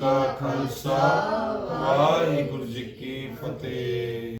ਕਾ ਖਾਲਸਾ ਵਾਹਿਗੁਰੂ